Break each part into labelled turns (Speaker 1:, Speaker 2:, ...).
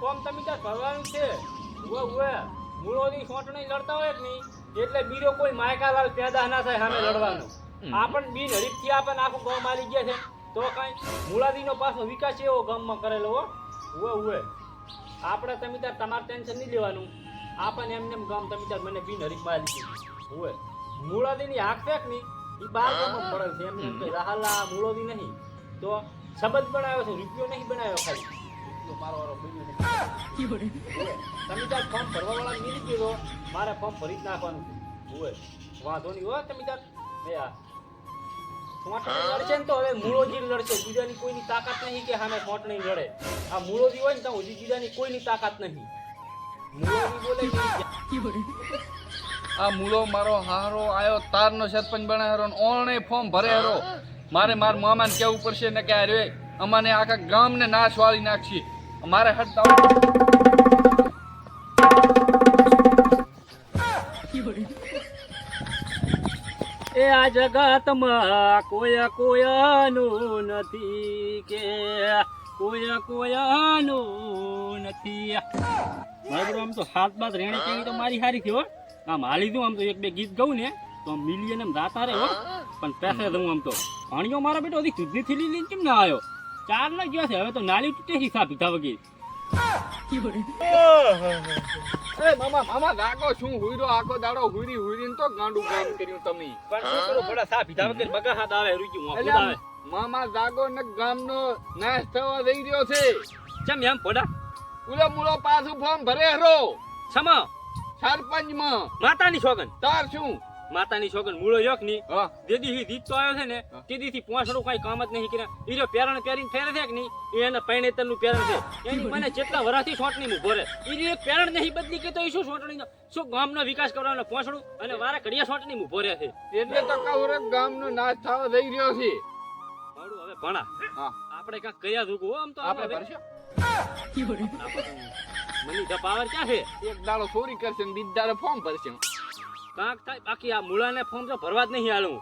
Speaker 1: Form તમે ત્યાં ભરવાનું છે? ઉવે ઉવે. મૂળોની સોંટણી લડતા હોય જ નહીં? એટલે બીજો કોઈ માયકાલાલ પેદા ના થાય સામે લડવાનું. આપણ બિન હરીફથી આપણને આખું ગામ મારી ગયા છે. તો કઈ મૂળાદીનો પાછો વિકાસ એવો ગામમાં કરેલો હો. ઉવે ઉવે. આપણે તમે ત્યાં તમારે ટેન્શન નહીં લેવાનું. આપણને એમને એમ ગામ તમે ત્યાં મને બિન હરીફ મારી દીધું ઉવે. મૂળાદીની હાક ફેક નહીં? એ બાર ગામમાં પડેલ છે. એમને એમ રાહલા મૂળોદી નહીં. તો સંબંધ બનાવ્યો છે રૂપિયો નહીં બનાવ્યો ખાલી. નહીં. ફોર્મ ભરવા વાળા મિલી મારે ફોર્મ ભરી જ વાંધો નહીં હો તમે ત્યાં ને તો હવે મૂળોજી લડશે. બીજાની કોઈની તાકાત નહીં કે સામે સોંટણી લડે. આ મૂળોજી હોય ને હજી બીજાની કોઈની તાકાત નહીં. મૂળોજી બોલે
Speaker 2: આ મૂળો મારો હારો આયો, તારનો સરપંચ બનાવ્યો ને ઓણે ફોર્મ ભરે હારો. મારે મારા મામાને કેવું પડશે ને કે આ રે, અમાને આખા ગામને નાશ વાળી નાખશે. મારે હટતા
Speaker 1: એ આ જગતમાં કોઈ કોયનું નથી કે કોઈ કોયનું નથી. મારું આમ તો હાથ બાદ રેણી કેવી તો મારી હારી થયો આમ હાલી દઉં, આમ તો એક બે ગીત ગાઉં ને, તો મિલિયન એમ ગાતા રહે પણ પેસે દઉં આમ તો. પાણીઓ મારા બેટો હજી સુધની થેલી લઈને કેમ ના આવ્યો? ચાર ના ગયા છે હવે તો નાલી તૂટે છે સા પીધા વગેરે.
Speaker 2: અરે મામા મામા જાગો શું હુઈરો આખો દાડો હુઈરી હુઈરીને તો ગાંડુ કામ કર્યું તમે.
Speaker 1: પણ શું કરો ભલા સા પીધા વગેરે બગા હાથ આવે રૂકી હું
Speaker 2: એટલે
Speaker 1: આવે
Speaker 2: મામા જાગો ને ગામનો નાશ થવા જઈ રહ્યો છે.
Speaker 1: ચમ એમ પોડા
Speaker 2: ઉલો મુલો પાછું ફોર્મ ભરે હરો.
Speaker 1: છમા?
Speaker 2: સરપંચમાં.
Speaker 1: માતાની છોગન
Speaker 2: તાર શું?
Speaker 1: માતાની છોગન મૂળો યોકની. દેદી
Speaker 2: હી
Speaker 1: દીત તો આવ્યો છે ને. તેદી થી પોસડું કઈ કામ જ નહીં કર્યા. ઈ જો પેરણ પેરીને ફેરે છે કે નહીં? એ એના પૈણેતરનું પેરણ છે. એની મને જેટલા વરાથી સોટણી નું ભરે. ઈ જે પેરણ નહીં બદલી કે તો ઈ શું સોટણી શું ગામનો વિકાસ કરવાનો પોસડું અને વારા ઘડિયા સોટણી નું ભરે છે.
Speaker 2: એટલે તો કહું રે ગામનો નાશ થવા જઈ રહ્યો છે.
Speaker 1: મારું હવે ભણા. આપણે કાંઈક કર્યા દુખો આમ તો
Speaker 2: આપણે ભરશું?
Speaker 1: મની ધપાવર ક્યાં છે?
Speaker 2: એક દાડો ચોરી કરશે ને બીજ દાડો ફોર્મ ભરશે.
Speaker 1: કાંક થાય બાકી આ મૂળાને ફોર્મ તો ભરવા જ નહીં હાલું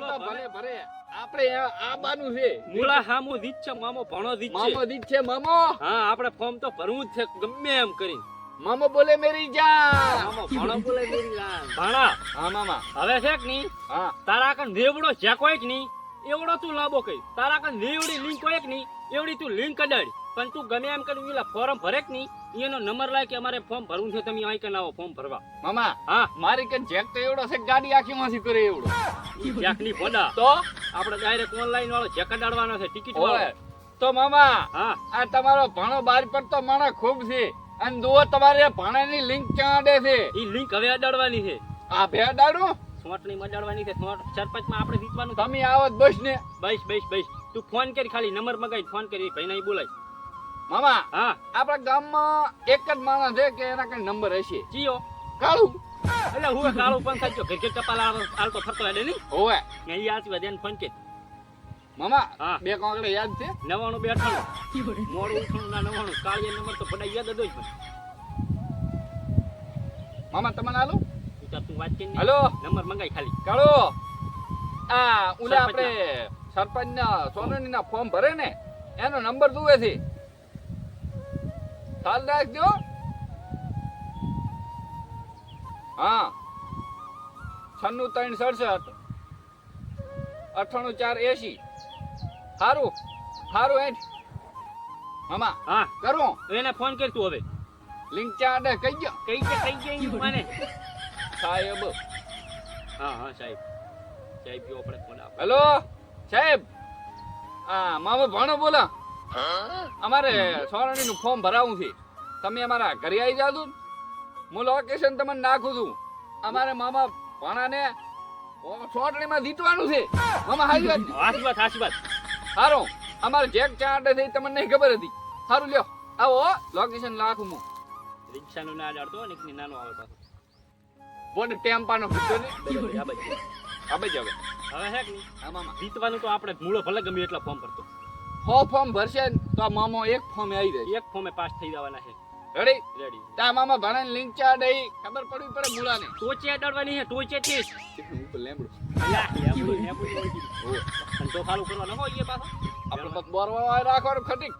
Speaker 2: તો ભલે ભરે આપણે આ બાનું છે.
Speaker 1: મૂળા હામો દીજ છે મામો ભણો દીજ છે.
Speaker 2: મામો દીધ છે મામો.
Speaker 1: હા આપણે ફોર્મ તો ભરવું જ છે ગમે એમ કરી
Speaker 2: મામો બોલે મેરી જાન.
Speaker 1: મામો ભણો બોલે મેરી જાન. ભણા.
Speaker 2: હા મામા.
Speaker 1: હવે છે કે નહીં?
Speaker 2: હા.
Speaker 1: તારા કન દેવડો છે કોઈ કે નહીં? એવડો તું લાંબો કઈ. તારા કન નેવડી લિંક હોય કે નહીં? એવડી તું લિંક કડાડ. પણ તું ગમે એમ કરી પેલા ફોર્મ ભરે કે નહીં? એનો નંબર લાય કે અમારે ફોર્મ ભરવું છે તમે અહીં કે આવો ફોર્મ ભરવા.
Speaker 2: મામા
Speaker 1: હા.
Speaker 2: મારી કે જેક તો એવડો છે ગાડી આખી માંથી કરે એવડો.
Speaker 1: જ્યાંકની ફોડા
Speaker 2: તો?
Speaker 1: આપણે ડાયરેક્ટ ઓનલાઈન વાળો જેક કઢાડવાનો છે ટિકિટ વાળો.
Speaker 2: તો મામા
Speaker 1: હા.
Speaker 2: આ તમારો ભાણો બાર પડતો માણસ ખૂબ છે. અને જુઓ તમારે ભાણાની લિંક ક્યાં અડે છે?
Speaker 1: એ લિંક હવે અડાડવાની છે.
Speaker 2: આ ભેડાડું
Speaker 1: સોટની અડાડવાની છે સોટ સરપંચમાં આપણે જીતવાનું
Speaker 2: તમે આવો બસ ને.
Speaker 1: બસ બસ બસ. તું ફોન કરી ખાલી નંબર મગાઈ ફોન કરી ભાઈ નહીં બોલાય.
Speaker 2: મામા
Speaker 1: હા.
Speaker 2: આપણા ગામમાં એક જ માણસ છે કે એના કઈ નંબર હશે?
Speaker 1: જીઓ
Speaker 2: કાળું.
Speaker 1: એટલે હું કાળું પણ સાચો ઘર ઘર ટપાલ આલતો ફરતો હેડે નહીં.
Speaker 2: હોવે.
Speaker 1: ને ઈ આજ વધ્યા ફોન કે.
Speaker 2: મામા બે કાંકડે યાદ છે?
Speaker 1: નવાણું બે અઠાણું. મોડું ઉઠાણું ના નવાણું. કાળિયા નંબર તો બધા યાદ જ હોય પણ.
Speaker 2: મામા તમને હાલો?
Speaker 1: તું વાત કરી હાલો
Speaker 2: હલો.
Speaker 1: નંબર મંગાઈ ખાલી.
Speaker 2: કાળો. આ ઉલા આપણે સરપંચ ના સોનની ના ફોર્મ ભરે ને એનો નંબર જુએ છે. ચાલ રાખજો હા. છન્નું ત્રણ સડસઠ. અઠાણું ચાર એસી સારું સારું એજ મામા
Speaker 1: હા.
Speaker 2: કરું
Speaker 1: એને ફોન કર તું હવે.
Speaker 2: લિંક ચા ને કહી ગયો?
Speaker 1: કઈ ગયો કઈ છે મને?
Speaker 2: સાહેબ.
Speaker 1: હા હા સાહેબ. સાહેબ જો આપણે ફોન આપ.
Speaker 2: હેલો? સાહેબ. હા મામા ભાણો બોલા. અમારે સોરણી નું ફોર્મ ભરાવું છે. તમે અમારા ઘરે આવી જાજો. છું હું લોકેશન તમને નાખું છું. અમારે મામા ભાણાને સોરણીમાં જીતવાનું છે. મામા હાજી વાત
Speaker 1: હાજી વાત હાજી વાત.
Speaker 2: સારો અમારે જેક ચાર્ટ થઈ તમને નહીં ખબર હતી. સારું લ્યો. આવો લોકેશન નાખું હું.
Speaker 1: રિક્ષાનું ના અડાડતો ને નાનો આવે પાછો.
Speaker 2: બોને ટેમ્પાનો ખુદો ને
Speaker 1: આ બાજુ.
Speaker 2: હવે જ હવે.
Speaker 1: હવે હે કે નહીં
Speaker 2: મામા.
Speaker 1: જીતવાનું તો આપણે મૂળો ભલે ગમે એટલા ફોર્મ ભરતો.
Speaker 2: હો ફોર્મ ભરશે ને તો આ મામો એક ફોર્મ આવી જાય.
Speaker 1: એક ફોર્મે પાસ થઈ જવાના છે.
Speaker 2: રેડી
Speaker 1: રેડી
Speaker 2: તા મામા ભાણાને લિંક ચા દઈ. ખબર પડવી પડે મૂળાને.
Speaker 1: ટોચે અડાડવાની છે ટોચે થી.
Speaker 2: ઉપર લેમડો
Speaker 1: લા, લેબડું, લેબડું હોય તો ફાલું કરવાનો હોય એ પાછો.
Speaker 2: આપણે બોરવા રાખવાનું ખટીક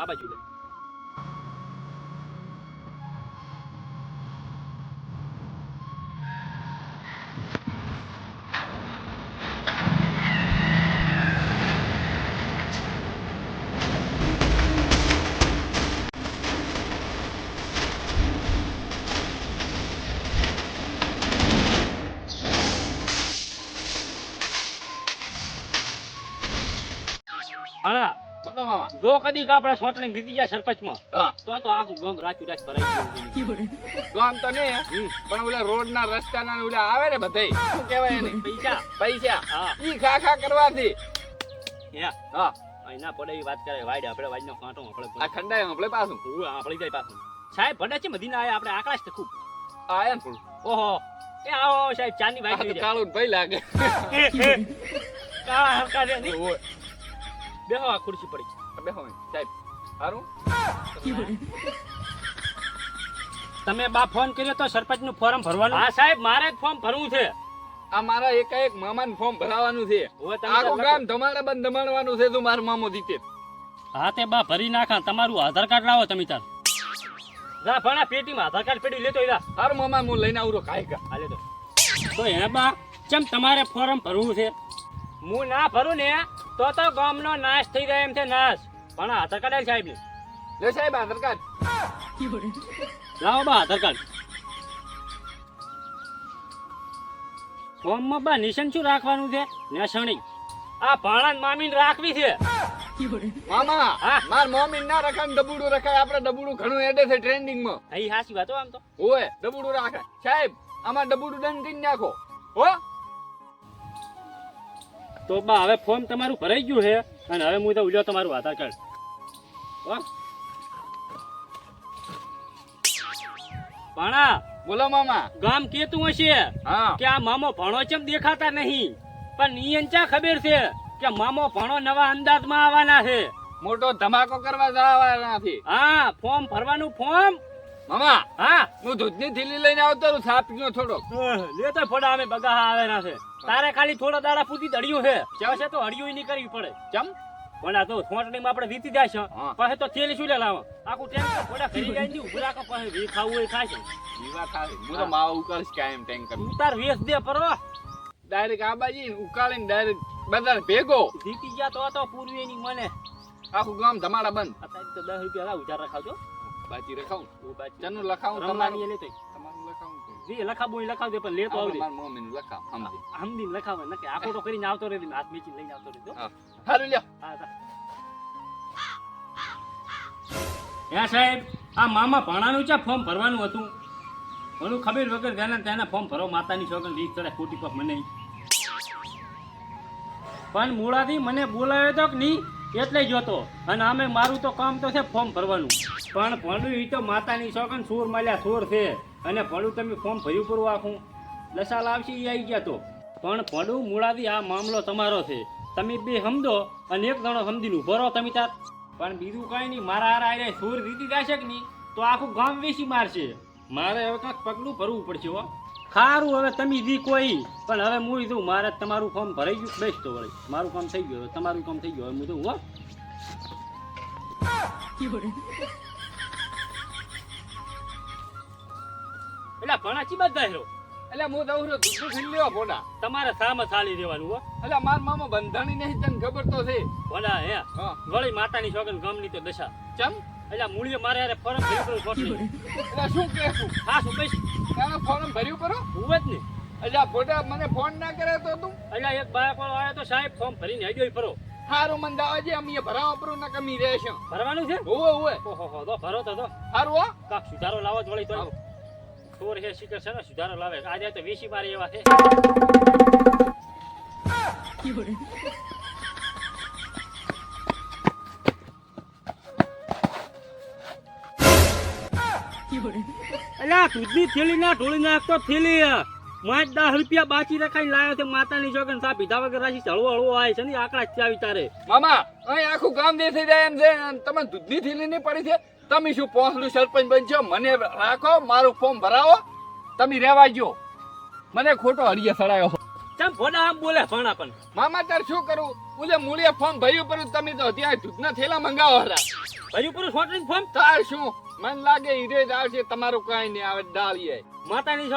Speaker 1: આ બાજુ લે
Speaker 2: મામા
Speaker 1: જો કદી આપણે સોટણી જીતી જાય સરપંચમાં તો તો આખું ગામ રાચું રાચ ભરાઈ ગયું
Speaker 2: ગામ તો
Speaker 1: ને
Speaker 2: પણ ઓલા રોડ ના રસ્તા ના ઓલા આવે ને બધે. શું કહેવાય એને?
Speaker 1: પૈસા.
Speaker 2: પૈસા. ઈ ખા ખા કરવાથી.
Speaker 1: હા? ના પડે વાત કરે વાડ આપણે વાડનો કાંટો આપણે
Speaker 2: આ ખંડાય આપણે પાછું.
Speaker 1: હું આપણે જાય પાછું. સાહેબ ભડે છે મદીના આયા આપણે આકાશ તો ખૂબ.
Speaker 2: આયા ને
Speaker 1: ઓહો. એ આવો સાહેબ ચાની ભાઈ
Speaker 2: કાળું ને લાગે.
Speaker 1: કાળા હરકા રે નહીં. બેહો આ ખુરશી પડી.
Speaker 2: બેહો સાહેબ. સારું
Speaker 1: તમે બા ફોન કર્યો તો સરપંચનું ફોર્મ ભરવાનું? હા સાહેબ મારે જ ફોર્મ ભરવું છે.
Speaker 2: આ મારા એકાએક મામાનું ફોર્મ ભરાવાનું છે. આખું ગામ ધમાડા બંધ ધમાડવાનું છે તું મારો મામો જીતે.
Speaker 1: હા તે બા ભરી નાખા. તમારું આધાર કાર્ડ લાવો તમે તાર. જા ભણા પેટીમાં આધાર કાર્ડ પેટી લેતો ઈલા
Speaker 2: હારું મામા હું લઈને આવરો કાઈ કા.
Speaker 1: હાલે તો તો હે બા ચમ તમારે ફોર્મ ભરવું છે? હું ના ભરું ને તો તો ગામનો નાશ થઈ જાય એમ છે નાશ. પણ આધાર કાર્ડ સાહેબ ને.
Speaker 2: લે સાહેબ આધાર કાર્ડ.
Speaker 1: લાવો બા આધાર કાર્ડ. ફોર્મમાં બા નિશાન શું રાખવાનું છે? નેસણી. આ ભાણા મામીને રાખવી છે.
Speaker 2: મામા. માર મમ્મી ના રખાય ને ડબુડું રખાય. આપણે ડબુડું ઘણું એડે છે ટ્રેન્ડિંગમાં
Speaker 1: અહીં હાસી વાતો આમ તો.
Speaker 2: ઓય ડબુડું રાખે. સાહેબ આમાં ડબુડું ડન કરી નાખો. હો?
Speaker 1: તો બા હવે ફોર્મ તમારું ભરાઈ ગયું છે અને હવે હું તો ઉજો તમારું આધાર કાર્ડ. ભાણા
Speaker 2: બોલો મામા.
Speaker 1: ગામ કેતું હશે?
Speaker 2: હા.
Speaker 1: કે આ મામો ભણો ચેમ દેખાતા નહીં? પણ નિયન ચા ખબર છે કે મામો ભણો નવા અંદાજમાં આવવાના છે.
Speaker 2: મોટો ધમાકો કરવા જવાના નથી.
Speaker 1: હા ફોર્મ ભરવાનું ફોર્મ
Speaker 2: મામા
Speaker 1: હા?
Speaker 2: હું દૂધની થેલી લઈને આવતો રહું સાપ ગયો થોડો
Speaker 1: લે તો ફોડા અમે બગા આવેના છે. તારે ખાલી થોડા દાડા પૂછી દળ્યું છે. છે તો હળિયું નહીં કરવી પડે.
Speaker 2: ચમ?
Speaker 1: પણ આ તો સોંટણીમાં આપણે વીતી જાય છે.
Speaker 2: હા.
Speaker 1: પછી તો થેલી શું લે લાવો? આખું ટેન્કર ફોડા કરી જાય ને ઉભરા કો પાસે વી ખાવું હોય ખાશે.
Speaker 2: વીવા ખાવે. હું તો માવા ઉકાળીશ કાયમ ટેન્કર
Speaker 1: તું તાર વેસ દે પરવા
Speaker 2: ડાયરેક્ટ આબાજી ઉકાળીને ડાયરેક્ટ બધા ભેગો.
Speaker 1: જીતી ગયા તો તો પૂર્વી ની મને.
Speaker 2: આખું ગામ ધમાડા બંધ.
Speaker 1: અત્યારે તો દસ રૂપિયા લાવ ઉધાર રખાવજો.
Speaker 2: બાજી રખાવું ચનું લખાવું તમારી?
Speaker 1: એ લેતો
Speaker 2: તમારું લખાવું?
Speaker 1: જે એ લખાવ પણ લેતો આવજે.
Speaker 2: મારા મોમીન લખાવ સમજી?
Speaker 1: હમદીન લખાવે નકે આખો તો કરીને આવતો રહે હાથ મેચીને લઈને આવતો રહેજો
Speaker 2: હા. લ્યો.
Speaker 1: હા હા. સાહેબ આ મામા ભાણાનું છે ફોર્મ ભરવાનું હતું. ઘણું ખબર વગર તેના તેના ફોર્મ ભરો માતાની છોકરી લીક ચડે ખોટી પગ મને. પણ મૂળાથી મને બોલાવ્યો તો કે નહીં? એટલે જોતો અને અમે મારું તો કામ તો છે ફોર્મ ભરવાનું. પણ ભણ્યું એ તો માતાની છોકન સુર માલ્યા સૂર છે. અને ભણું તમે ફોર્મ ભર્યું પૂરું આખું. લસાલ આવશે એ આવી ગયા તો. પણ ભણું મૂળાથી આ મામલો તમારો છે. તમે બે સમજો અને એક જણો સમજીને ઊભો રહો તમે તાર. પણ બીજું કઈ નહીં, મારા હારા આરે સુર જીતી જશે કે નહીં, તો આખું ગામ વેચી મારશે. મારે હવે કાંઈક પગલું ભરવું પડશે હો. ખારું હવે તમે જી કોઈ, પણ હવે હું કીધું મારે તમારું ફોર્મ ભરાઈ ગયું. બેસ્ટ તો વળી, મારું કામ થઈ ગયું હવે, તમારું કામ થઈ ગયું હવે હું તો હો. એટલે ભણા ચી બધા હેરો
Speaker 2: એટલે હું દઉં છું દૂધનું થેલી લેવા ભોડા
Speaker 1: તમારે સામે ચાલી દેવાનું હો.
Speaker 2: એટલે માર મામા બંધાણી નહીં તને ખબર તો છે.
Speaker 1: ભોડા હે? વળી માતાની છોકરી ગામની તો દશા.
Speaker 2: ચમ?
Speaker 1: એટલે મૂળીએ મારે હારે ફોરમ ભર્યું કરું
Speaker 2: એટલે શું કહેશું
Speaker 1: હા શું કહીશ?
Speaker 2: એનો ફોર્મ ભર્યું કરો?
Speaker 1: હું જ ને.
Speaker 2: એટલે ફોટા મને ફોન ના કરે તો તું?
Speaker 1: એટલે એક બાળક વાળો આવ્યો તો સાહેબ ફોર્મ ભરીને આવી ગયો ફરો.
Speaker 2: હારું મન દાવા છે અમે ભરાવા પરું ના કમી રહેશે.
Speaker 1: ભરવાનું છે?
Speaker 2: ઓવે ઓવે
Speaker 1: ઓહો હો તો ભરો તો તો.
Speaker 2: હારું હો.
Speaker 1: કાક સુધારો લાવો જ વળી તો. ચોર છે શિખર છે ને સુધારો લાવે. આજે તો વીસી મારી એવા છે. અલ્યા દૂધની થેલી ના ઢોળી નાખતો થેલી પાંચ દસ રૂપિયા બાકી રખાઈને લાવ્યો છે માતાની જોગન સા પીધા વગર હળવો હળવો આવે છે ને આકડા ચાવી તારે
Speaker 2: મામા અહીં આખું ગામ દેખાય જાય એમ છે અને તમે દૂધની થેલી નહીં પડી છે. તમે શું પોસલું સરપંચ બનશો મને રાખો મારું ફોર્મ ભરાવો. તમે રહેવા જો મને ખોટો હરિયા સડાયો.
Speaker 1: ચમ ભોડા આમ બોલે ભણા પણ?
Speaker 2: મામા તાર શું કરું? ઉલે મૂળિયા ફોર્મ ભર્યું પર તમે તો ત્યાં દૂધના થેલા મંગાવો હતા
Speaker 1: ભર્યું પરું છોટરી ફોર્મ?
Speaker 2: તાર શું? મન લાગે હીરે જ આવશે તમારું કઈ નહીં આવે ડાળીએ.
Speaker 1: માતાની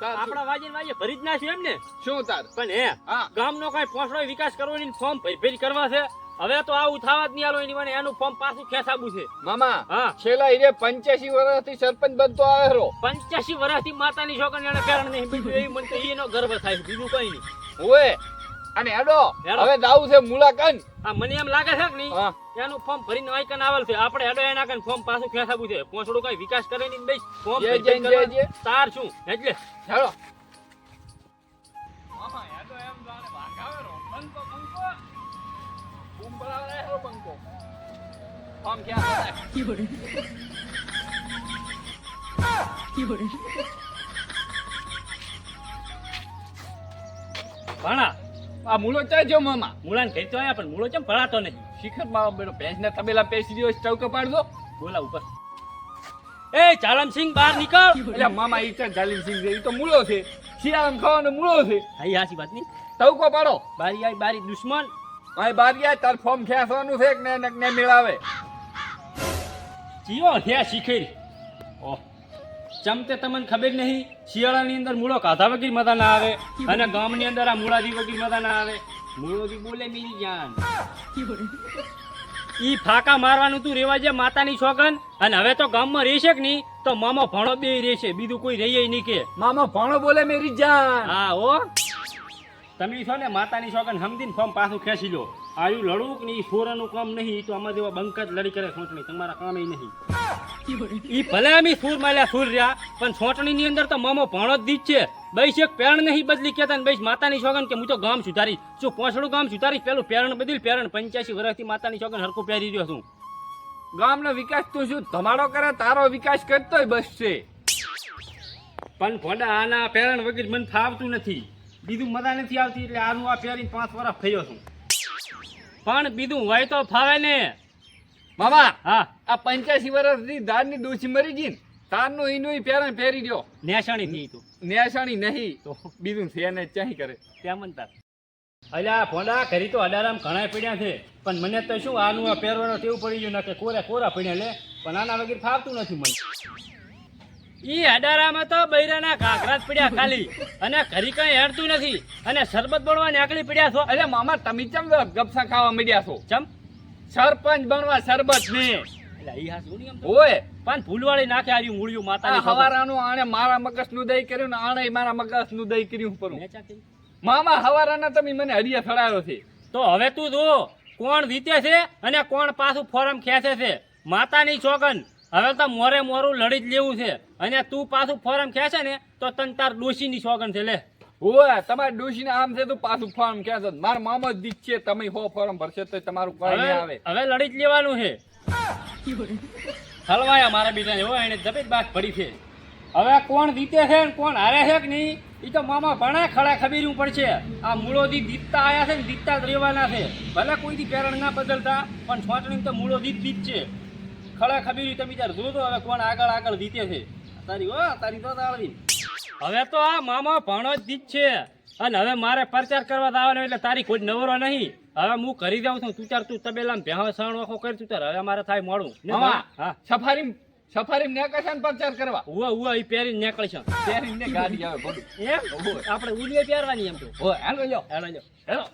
Speaker 2: તાર
Speaker 1: આપણા વાજીન વાજે ભરી જ નાખ્યું એમ ને
Speaker 2: શું તાર?
Speaker 1: પણ હે
Speaker 2: હા.
Speaker 1: ગામનો કઈ પોસડો વિકાસ કરવો નહીં ફોર્મ ભરી ભરી કરવા છે. હવે તો આ ઉઠાવા જ નહીં આલો એની મને એનું ફોર્મ પાછું ખેસાબું છે.
Speaker 2: મામા
Speaker 1: હા.
Speaker 2: છેલ્લા ઈરે પંચ્યાસી વર્ષથી સરપંચ બનતો આવે રો
Speaker 1: પંચ્યાસી વર્ષથી માતાની છોકરી એને કારણ નહીં બીજું એ મને તો એનો ગર્વ થાય બીજું કઈ નહીં.
Speaker 2: ઓએ અને હેડો. હવે દાવું છે મુલાકાત.
Speaker 1: આ મને એમ લાગે છે કે નહીં? એનું ફોર્મ ભરીને આઈકન આવેલ છે. આપણે હેડો એના કન ફોર્મ પાછું ખેંચાવું છે. પોસડું કઈ વિકાસ કરે નહીં બેસ. ફોર્મ. તાર છું. એટલે
Speaker 2: હેડો. પડાવે બંકો આમ ક્યાં
Speaker 1: ભણા
Speaker 2: આ મૂળો ચાય જો મામા.
Speaker 1: મૂળાને કહી તો આયા પણ મૂળો કેમ ભરાતો નહીં
Speaker 2: શિખર મારો બેટો ભેંસને તબેલા પેસી રહ્યો ચૌકે પાડજો.
Speaker 1: બોલા ઉપર. એ જાલમસિંહ બહાર નીકળ.
Speaker 2: એટલે મામા ઈ છે જાલમસિંહ છે ઈ તો મૂળો છે. શિયાળામાં ખાવાનો મૂળો છે.
Speaker 1: હા હાસી વાત નહીં.
Speaker 2: ચૌકો પાડો.
Speaker 1: બારી આઈ બારી દુશ્મન.
Speaker 2: ભાઈ બારિયા તાર ફોર્મ ખેંચવાનું છે ને ને- મેળાવે?
Speaker 1: જીઓ હે શીખેરી. ઓહ ચમતે તમને ખબર નહીં? શિયાળાની અંદર મૂળો કાધા વગર મજા ના આવે અને ગામની અંદર આ મૂળાજી વગર મજા ના આવે. મૂળોજી બોલે મીરી જાન. ઈ ફાકા મારવાનું તું રેવા જે માતાની છોકન? અને હવે તો ગામમાં રહેશે કે નહીં? તો મામો ભણો બે રહેશે બીજું કોઈ રહીએ નહીં કે.
Speaker 2: મામા ભણો બોલે મેરી જાન.
Speaker 1: હા હો. તમે છો ને માતાની છોકન સમજીને ફોર્મ પાછું ખેંચી લો. આયુ લડવું કે નહીં સોરાનું કામ નહીં તો આમાં જેવા બંક જ લડી કરે સોંટણી તમારા કામ નહીં. ઈ ભલે અમે સૂર માલ્યા સૂર રહ્યા પણ સોંટણીની અંદર તો મામો ભણો જ દીધ છે. બૈસ એક પેરણ નહીં બદલી કેતા ને બૈસ માતાની છોકન કે હું તો ગામ સુધારી શું પોસડું ગામ સુધારી પેલું પેરણ બદલ પેરણ. પંચ્યાસી વર્ષથી માતાની છોકન હરકું પહેરી રહ્યો છું.
Speaker 2: ગામનો વિકાસ તું શું ધમાડો કરે? તારો વિકાસ કરતોય બસ છે.
Speaker 1: પણ ભોડા આના પેરણ વગર મને ફાવતું નથી. બીજું મજા નથી આવતી એટલે આનું આ પહેરી પાંચ વર્ષ થયો છું. પણ બીજું હોય તો ફાવે ને.
Speaker 2: મામા
Speaker 1: હા.
Speaker 2: આ પંચ્યાસી વર્ષની દાળની ડોસી મરી ગઈ ને તારનું ઈનું ઈ પેરણ ફેરી દ્યો.
Speaker 1: નેસાણી નહીં તો.
Speaker 2: નેસાણી નહીં.
Speaker 1: તો
Speaker 2: બીજું છે ને ચાહી કરે.
Speaker 1: ત્યાં મનતા અલ્યા ફોડા કરી તો અડારામ ઘણા પડ્યા છે. પણ મને તો શું આનું આ પહેરવાનો ટેવ પડી ગયું ના કે કોરા કોરા પડ્યા લે. પણ આના વગર ફાવતું નથી મને. ઈ અડારામાં તો બૈરાના ઘાઘરા જ પડ્યા ખાલી. અને ઘરી કઈ હેડતું નથી. અને શરબત બળવા નીકળી પડ્યા છો.
Speaker 2: એટલે મામા તમે ચમ ગપસા ખાવા માંડ્યા છો?
Speaker 1: ચમ?
Speaker 2: સરપંચ બનવા શરબત ને. ઓય.
Speaker 1: પણ ફૂલવાળી નાખે આવ્યું મૂળિયું
Speaker 2: આ હવારાનું આણે મારા મગજનું દહીં કર્યું ને આણે મારા મગજનું દહીં કર્યું પરું મામા હવારાના તમે મને હરિયા થડાયો છે.
Speaker 1: તો હવે તું જો કોણ જીતે છે અને કોણ પાછું ફોરમ ખેંચે છે. માતાની ચોગન હવે તો મોરે મોરું લડી જ લેવું છે. અને તું પાછું ફોરમ ખેંચે ને તો તન તાર ડોશીની છોકન છે લે.
Speaker 2: ઓય તમારે ડોશીને આમ છે તો પાછું ફોર્મ કે છે મારા મામા દીક છે તમે હો ફોર્મ ભરશે તો તમારું કઈ નહીં આવે.
Speaker 1: હવે લડી જ લેવાનું છે. હલવાયા મારા બીજાને હો એને જબીત બાસ પડી છે. હવે કોણ જીતે છે ને કોણ હારે છે કે નહીં એ તો મામા ભણા ખડા ખબીરું પડશે. આ મૂળો મૂળોથી દીપતા આવ્યા છે ને દીપતા જ રહેવાના છે. ભલે કોઈથી પેરણ ના બદલતા પણ છોટણી તો મૂળો દીપ દીપ છે. ખડા ખબીરી તમે ત્યારે જોજો હવે કોણ આગળ આગળ જીતે છે. તારી હો તારી તો તાળવી હવે તો આ મામા ભણો જ દીપ છે. અને હવે મારે પ્રચાર કરવા દાવાનો એટલે તારી કોઈ નવરો નહીં. હવે હું કરી દઉં છું તું ચાર તું તબેલા ભેહો સણ વાખો કરી તું તાર હવે મારે થાય મોડું. ને
Speaker 2: મામા
Speaker 1: હા.
Speaker 2: સફારી સફારી ને પ્રચાર કરવા?
Speaker 1: ઉવા ઉવા ઈ પહેરીને નેકળશે.
Speaker 2: ત્યારે ને ગાડી આવે બધું
Speaker 1: એમ? આપણે ઉલીએ પહેરવાની એમ તો.
Speaker 2: ઓય હેલો લ્યો.
Speaker 1: Hello
Speaker 2: hello.